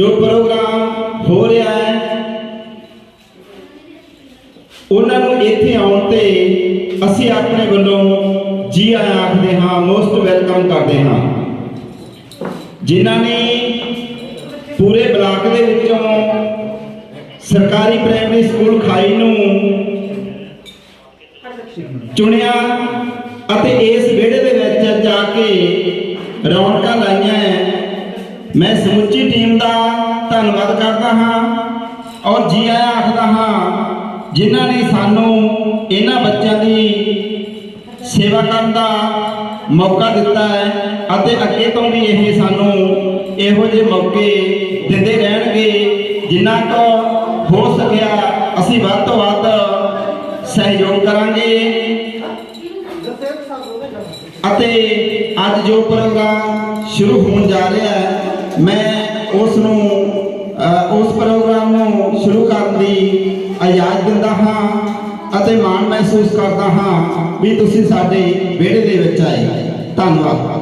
ਜੋ ਪ੍ਰੋਗਰਾਮ ਹੋ ਰਿਹਾ ਹੈ, ਉਹਨਾਂ ਨੂੰ ਇੱਥੇ ਆਉਣ ਤੇ ਅਸੀਂ ਆਪਣੇ ਵੱਲੋਂ ਜੀ ਆਇਆਂ ਆਖਦੇ ਹਾਂ ਮੋਸਟ ਵੈਲਕਮ ਕਰਦੇ ਹਾਂ ਜਿਨ੍ਹਾਂ ਨੇ ਪੂਰੇ ਬਲਾਕ ਦੇ ਵਿੱਚੋਂ ਸਰਕਾਰੀ ਪ੍ਰਾਇਮਰੀ ਸਕੂਲ ਖਾਈ ਨੂੰ ਚੁਣਿਆ ਅਤੇ ਇਸ ਵਿਹੜੇ ਦੇ ਵਿੱਚ ਜਾ ਕੇ ਰੌਣਕਾਂ ਲਾਈਆਂ ਹੈ। ਮੈਂ ਸਮੁੱਚੀ ਟੀਮ ਦਾ ਧੰਨਵਾਦ ਕਰਦਾ ਹਾਂ ਔਰ ਜੀ ਆਇਆਂ ਆਖਦਾ ਹਾਂ, ਜਿਨ੍ਹਾਂ ਨੇ ਸਾਨੂੰ ਇਹਨਾਂ ਬੱਚਿਆਂ ਦੀ ਸੇਵਾ ਕਰਨ ਦਾ ਮੌਕਾ ਦਿੱਤਾ ਹੈ ਅਤੇ ਅੱਗੇ ਤੋਂ ਵੀ ਇਹ ਸਾਨੂੰ ਇਹੋ ਜਿਹੇ ਮੌਕੇ ਦਿੰਦੇ ਰਹਿਣਗੇ ਜਿੰਨਾ ਕੁ ਹੋ ਸਕਿਆ ਅਸੀਂ ਵੱਧ ਤੋਂ ਵੱਧ ਸਹਿਯੋਗ ਕਰਾਂਗੇ। ਅਤੇ ਅੱਜ ਜੋ ਪ੍ਰੋਗਰਾਮ ਸ਼ੁਰੂ ਹੋਣ ਜਾ ਰਿਹਾ ਹੈ ਮੈਂ ਉਸ ਨੂੰ ਉਸ ਪ੍ਰੋਗਰਾਮ ਨੂੰ ਸ਼ੁਰੂ ਕਰਨ ਦੀ ਇਜਾਜ਼ਤ ਦਿੰਦਾ ਹਾਂ ਅਤੇ ਮਾਣ ਮਹਿਸੂਸ ਕਰਦਾ ਹਾਂ ਵੀ ਤੁਸੀਂ ਸਾਡੇ ਵਿਹੜੇ ਦੇ ਵਿੱਚ ਆਏ। ਧੰਨਵਾਦ।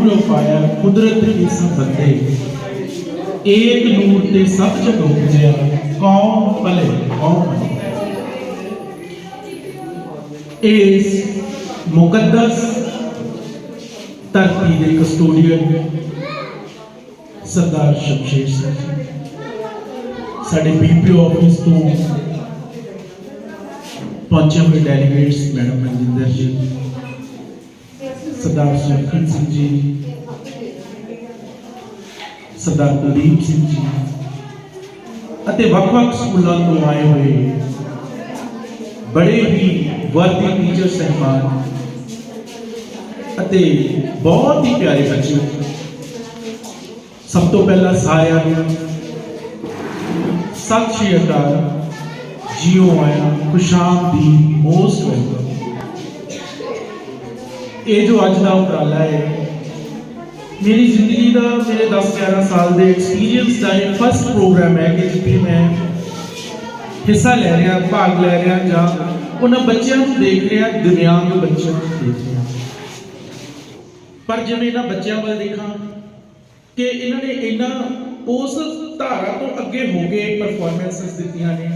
ਨੂਰ ਪਾਇਆ, ਕੁਦਰਤ ਕੀ ਸੰਬੰਧੇ ਏਕ ਨੂਰ ਤੇ ਸਭ ਜਗ ਉਪਜਿਆ, ਕੌਣ ਭਲੇ, ਕੌਣ ਇਸ ਮੁਕੱਦਸ ਧਰਤੀ ਦੇ ਕਸਟੋਡੀਅਨ ਸਰਦਾਰ ਸ਼ਮਸ਼ੇਰ ਸਿੰਘ ਸਾਡੇ ਬੀਪੀਓ ਆਫਿਸ ਤੋਂ ਪਹੁੰਚੇ ਹੋਏ ਡੈਲੀਗੇਟਸ ਮੈਡਮ ਮਨਜਿੰਦਰ ਜੀ। ਸਰਦਾਰ ਸੁਖਨ ਸਿੰਘ ਜੀ, ਸਰਦਾਰ ਕੁਲਦੀਪ ਸਿੰਘ ਜੀ ਅਤੇ ਵੱਖ-ਵੱਖ ਸਕੂਲਾਂ ਤੋਂ ਆਏ ਹੋਏ ਬੜੇ ਹੀ ਵਰਦੀ ਟੀਚਰ ਸਹਿਬਾਨ ਅਤੇ ਬਹੁਤ ਹੀ ਪਿਆਰੇ ਬੱਚੇ। ਸਭ ਤੋਂ ਪਹਿਲਾਂ ਸਾਰਿਆਂ ਨੂੰ ਸਤਿ ਸ਼੍ਰੀ ਅਕਾਲ। ਜੀਓ ਆਇਆ ਖੁਸ਼ਾਮ ਦੀ ਮੋਸਟ ਵੈਲਕਮ। ਇਹ ਜੋ ਅੱਜ ਦਾ ਉਪਰਾਲਾ ਹੈ, ਮੇਰੀ ਜ਼ਿੰਦਗੀ ਦਾ ਮੇਰੇ 10 11 ਸਾਲ ਦੇ ਐਕਸਪੀਰੀਅੰਸ ਦਾ ਇਹ ਫਸਟ ਪ੍ਰੋਗਰਾਮ ਹੈ ਕਿ ਜਿੱਥੇ ਮੈਂ ਹਿੱਸਾ ਲੈ ਰਿਹਾ, ਭਾਗ ਲੈ ਰਿਹਾ ਜਾਂ ਉਹਨਾਂ ਬੱਚਿਆਂ ਨੂੰ ਦੇਖ ਰਿਹਾ, ਦਿਵਿਆਂਗ ਬੱਚਿਆਂ ਨੂੰ ਦੇਖ ਰਿਹਾ। ਪਰ ਜਿਵੇਂ ਇਹਨਾਂ ਬੱਚਿਆਂ ਵੱਲ ਦੇਖਾਂ ਕਿ ਇਹਨਾਂ ਨੇ ਇਹਨਾਂ ਉਸ ਧਾਰਾ ਤੋਂ ਅੱਗੇ ਹੋ ਕੇ ਪਰਫਾਰਮੈਂਸਸ ਦਿੱਤੀਆਂ ਨੇ।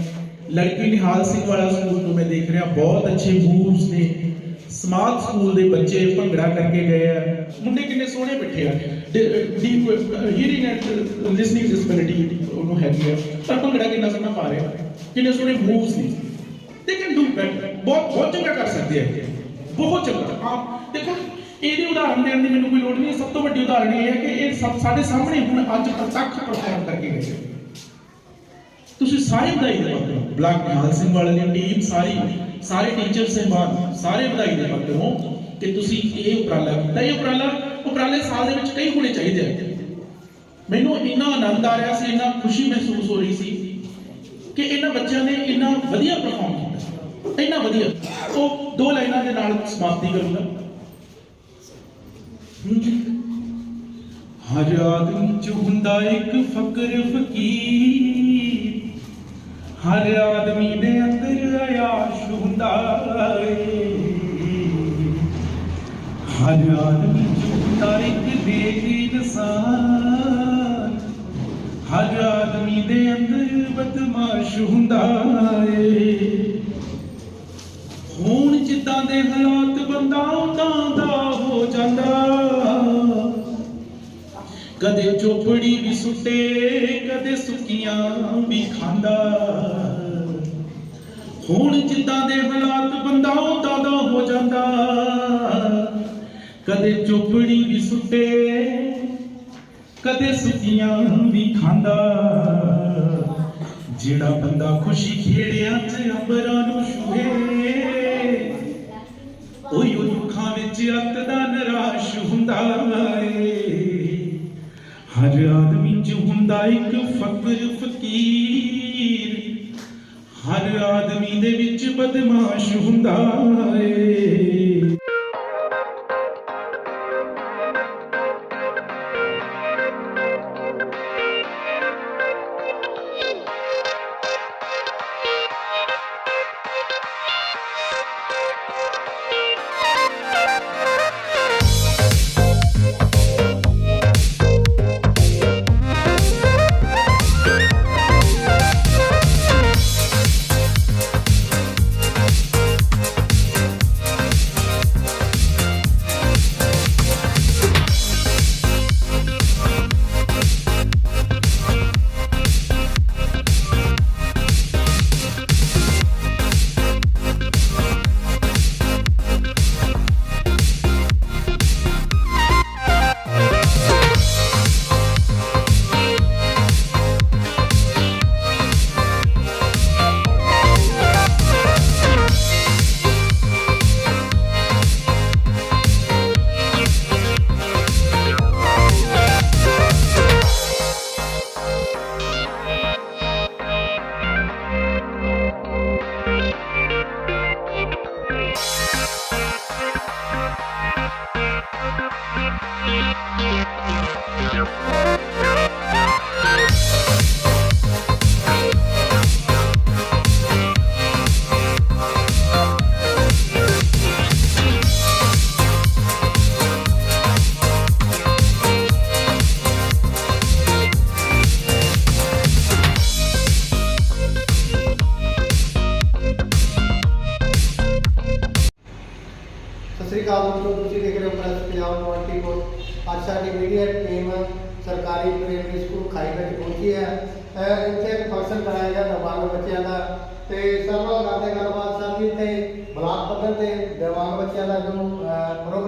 ਲੜਕੀ ਨਿਹਾਲ ਸਿੰਘ ਵਾਲਾ ਸਕੂਲ ਨੂੰ ਮੈਂ ਦੇਖ ਰਿਹਾ, ਬਹੁਤ ਅੱਛੇ ਮੂਵਸ ਨੇ। ਸਮਾਰਟ ਸਕੂਲ ਦੇ ਬੱਚੇ ਭੰਗੜਾ ਕਰਕੇ ਗਏ ਆ। ਮੁੰਡੇ ਕਿੰਨੇ ਸੋਹਣੇ ਬੈਠੇ ਆ। ਡੀਪ ਐਂਡ ਲਿਸਨਿੰਗ ਡਿਸਬਿਲਿਟੀ ਉਹਨੂੰ ਹੈਗੀ ਆ। ਪਰ ਭੰਗੜਾ ਕਿੰਨਾ ਸੋਹਣਾ ਪਾ ਰਿਹਾ। ਕਿੰਨੇ ਸੋਹਣੇ ਮੂਵਸ ਨੇ। ਦੇ ਕੈਨ ਡੂ ਬੈਟਰ ਬਹੁਤ ਬਹੁਤ ਚੰਗਾ ਕਰ ਸਕਦੇ ਆ। ਬਹੁਤ ਚੰਗਾ। ਆਪ ਦੇਖੋ, ਇਹਦੀ ਉਦਾਹਰਨ ਦੇਣ ਦੀ ਮੈਨੂੰ ਕੋਈ ਲੋੜ ਨਹੀਂ। ਸਭ ਤੋਂ ਵੱਡੀ ਉਦਾਹਰਨ ਇਹ ਹੈ ਕਿ ਇਹ ਸਭ ਸਾਡੇ ਸਾਹਮਣੇ ਹੁਣ ਅੱਜ ਤੱਕ ਪਰਫਾਰਮ ਕਰਕੇ ਗਏ। ਤੁਸੀਂ ਸਾਰੇ ਵਧਾਈ ਦੇ ਪਾਤਰ ਬਲਾਕ ਨਿਹਾਲ ਸਿੰਘ ਵਾਲੇ ਦੀ ਟੀਮ ਸਾਰੀ ਸਾਰੇ ਟੀਚਰ ਸਹਿਬਾਨ ਸਾਰੇ ਵਧਾਈ ਦੇ ਪਾਤਰ ਹੋ ਕਿ ਤੁਸੀਂ ਇਹ ਉਪਰਾਲਾ ਕੀਤਾ। ਇਹ ਉਪਰਾਲਾ, ਉਪਰਾਲੇ ਸਾਲ ਦੇ ਵਿੱਚ ਕਈ ਹੋਣੇ ਚਾਹੀਦੇ ਆ। ਮੈਨੂੰ ਇੰਨਾ ਆਨੰਦ ਆ ਰਿਹਾ ਸੀ, ਇੰਨਾ ਖੁਸ਼ੀ ਮਹਿਸੂਸ ਹੋ ਰਹੀ ਸੀ ਕਿ ਇਹਨਾਂ ਬੱਚਿਆਂ ਨੇ ਇੰਨਾ ਵਧੀਆ ਪਰਫਾਰਮ ਕੀਤਾ। ਇੰਨਾ ਵਧੀਆ। ਉਹ ਦੋ ਲਾਈਨਾਂ ਦੇ ਨਾਲ ਸਮਾਪਤੀ ਕਰੂੰਗਾ। ਹਰ ਆਦਮੀ ਚ ਹੁੰਦਾ ਇੱਕ ਫਕਰ, ਫਕੀਰ। ਹਰ ਆਦਮੀ ਦੇ ਹੁੰਦਾ ਏ ਹਰ ਆਦਮੀ ਚ ਹੁੰਦਾ ਇਨਸਾਨ ਹਰ ਆਦਮੀ ਦੇ ਅੰਦਰ ਬਦਮਾਸ਼ ਹੁੰਦਾ ਏ। ਹੁਣ ਜਿੱਦਾਂ ਦੇ ਹਾਲਾਤ ਬੰਦਾ ਉਦਾਂ ਦਾ ਹੋ ਜਾਂਦਾ। ਕਦੇ ਚੋਪੜੀ ਵੀ ਸੁੱਟੇ, ਕਦੇ ਸੁੱਕੀਆਂ ਵੀ ਖਾਂਦਾ। ਹੁਣ ਜਿੱਦਾਂ ਦੇ ਹਾਲਾਤ ਬੰਦਾ ਉਦਾਂ ਦਾ ਹੋ ਜਾਂਦਾ। ਕਦੇ ਚੋਪੜੀ ਵੀ ਸੁੱਟੇ, ਕਦੇ ਸੁੱਕੀਆਂ ਵੀ ਖਾਂਦਾ। ਜਿਹੜਾ ਬੰਦਾ ਖੁਸ਼ੀ ਖੇੜਿਆਂ 'ਚ ਅੰਬਰਾਂ ਨੂੰ ਛੂਹੇ, ਉਹੀ ਉਹ ਦੁੱਖਾਂ ਵਿੱਚ ਅੱਤ ਦਾ ਨਿਰਾਸ਼ ਹੁੰਦਾ ਏ। ਹਰ ਆਦਮੀ 'ਚ ਹੁੰਦਾ ਇੱਕ ਫਕਰ, ਫਕੀਰ। ਹਰ ਆਦਮੀ ਦੇ ਵਿੱਚ ਬਦਮਾਸ਼ ਹੁੰਦਾ ਏ।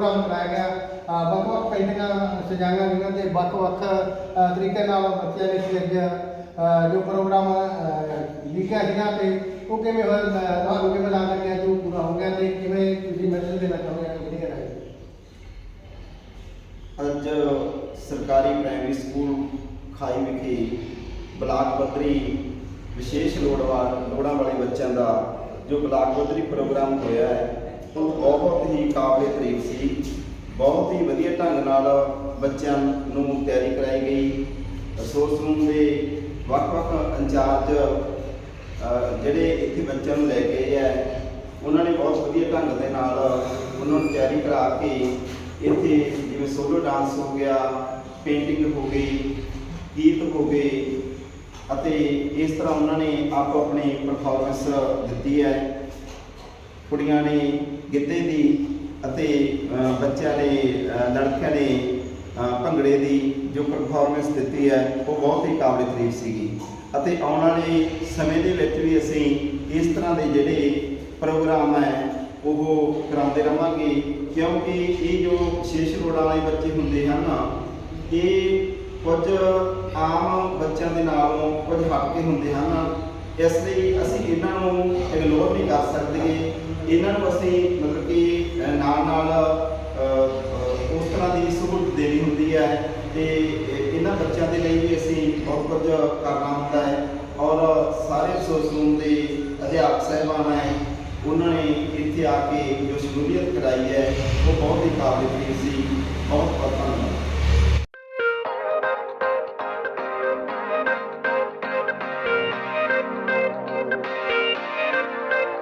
ਪ੍ਰੋਗਰਾਮ ਕਰਾਇਆ ਗਿਆ। ਵੱਖ-ਵੱਖ ਪੇਂਟਿੰਗਾਂ ਸਜਾਈਆਂ ਗਈਆਂ ਤੇ ਵੱਖ-ਵੱਖ ਤਰੀਕੇ ਨਾਲ ਬੱਚਿਆਂ ਨੇ ਅੱਜ ਜੋ ਪ੍ਰੋਗਰਾਮ ਲਿਖਿਆ ਸੀਗਾ ਤੇ ਉਹ ਕਿਵੇਂ ਹੋਇਆ ਤੁਹਾਨੂੰ ਕਿਵੇਂ ਲੱਗਦਾ ਕਿ ਜੋ ਪੂਰਾ ਹੋ ਗਿਆ ਤੇ ਕਿਵੇਂ ਤੁਸੀਂ ਮੈਸੇਜ ਦੇਣਾ ਚਾਹੁੰਦੇ ਹੋ ਕਿਹੜੀ ਗੱਲ ਅੱਜ ਸਰਕਾਰੀ ਪ੍ਰਾਇਮਰੀ ਸਕੂਲ ਖਾਈ ਵਿਖੇ ਬਲਾਕ ਪੱਧਰੀ ਵਿਸ਼ੇਸ਼ ਲੋੜਵਾਂ, ਲੋੜਾਂ ਵਾਲੇ ਬੱਚਿਆਂ ਦਾ ਜੋ ਬਲਾਕ ਪੱਧਰੀ ਪ੍ਰੋਗਰਾਮ ਹੋਇਆ ਹੈ ਉਹ ਬਹੁਤ ਹੀ ਕਾਬਲੇ ਤਾਰੀਫ ਸੀ। ਬਹੁਤ ਹੀ ਵਧੀਆ ਢੰਗ ਨਾਲ ਬੱਚਿਆਂ ਨੂੰ ਤਿਆਰੀ ਕਰਾਈ ਗਈ। ਰਿਸੋਰਸ ਰੂਮ ਦੇ ਵੱਖ-ਵੱਖ ਇੰਚਾਰਜ ਜਿਹੜੇ ਇੱਥੇ ਬੱਚਿਆਂ ਨੂੰ ਲੈ ਕੇ ਆਏ ਹੈ ਉਹਨਾਂ ਨੇ ਬਹੁਤ ਵਧੀਆ ਢੰਗ ਦੇ ਨਾਲ ਉਹਨਾਂ ਨੂੰ ਤਿਆਰੀ ਕਰਾ ਕੇ ਇੱਥੇ ਜਿਵੇਂ ਸੋਲੋ ਡਾਂਸ ਹੋ ਗਿਆ ਪੇਂਟਿੰਗ ਹੋ ਗਈ, ਗੀਤ ਹੋ ਗਏ ਅਤੇ ਇਸ ਤਰ੍ਹਾਂ ਉਹਨਾਂ ਨੇ ਆਪੋ ਆਪਣੀ ਪਰਫਾਰਮੈਂਸ ਦਿੱਤੀ ਹੈ। ਕੁੜੀਆਂ ਨੇ ਗਿੱਧੇ ਦੀ ਅਤੇ ਬੱਚਿਆਂ ਨੇ ਲੜਕਿਆਂ ਨੇ ਭੰਗੜੇ ਦੀ ਜੋ ਪਰਫਾਰਮੈਂਸ ਦਿੱਤੀ ਹੈ, ਉਹ ਬਹੁਤ ਹੀ ਕਾਬਲੇ ਤਾਰੀਫ ਸੀਗੀ। ਅਤੇ ਆਉਣ ਵਾਲੇ ਸਮੇਂ ਦੇ ਵਿੱਚ ਵੀ ਅਸੀਂ ਇਸ ਤਰ੍ਹਾਂ ਦੇ ਜਿਹੜੇ ਪ੍ਰੋਗਰਾਮ ਹੈ, ਉਹ ਕਰਾਉਂਦੇ ਰਵਾਂਗੇ। ਕਿਉਂਕਿ ਇਹ ਜੋ ਵਿਸ਼ੇਸ਼ ਲੋੜਾਂ ਵਾਲੇ ਬੱਚੇ ਹੁੰਦੇ ਹਨ ਇਹ ਕੁਝ ਆਮ ਬੱਚਿਆਂ ਦੇ ਨਾਲੋਂ ਕੁਝ ਹਟ ਕੇ ਹੁੰਦੇ ਹਨ। ਇਸ ਲਈ ਅਸੀਂ ਇਹਨਾਂ ਨੂੰ ਇਗਨੋਰ ਨਹੀਂ ਕਰ ਸਕਦੇ। ਇਹਨਾਂ ਨੂੰ ਅਸੀਂ ਮਤਲਬ ਕਿ ਨਾਲ ਨਾਲ ਉਸ ਤਰ੍ਹਾਂ ਦੀ ਸਹੂਲਤ ਦੇਣੀ ਹੁੰਦੀ ਹੈ ਤੇ ਇਹਨਾਂ ਬੱਚਿਆਂ ਦੇ ਲਈ ਵੀ ਅਸੀਂ ਬਹੁਤ ਕੁਝ ਕਰਨਾ ਹੁੰਦਾ ਹੈ। ਔਰ ਸਾਰੇ ਰਿਸੋਰਸ ਦੇ ਅਧਿਆਪਕ ਸਾਹਿਬਾਨ ਹੈ, ਉਹਨਾਂ ਨੇ ਇੱਥੇ ਆ ਕੇ ਜੋ ਸ਼ਮੂਲੀਅਤ ਕਰਾਈ ਹੈ, ਉਹ ਬਹੁਤ ਹੀ ਕਾਬਿਲ ਸੀ, ਬਹੁਤ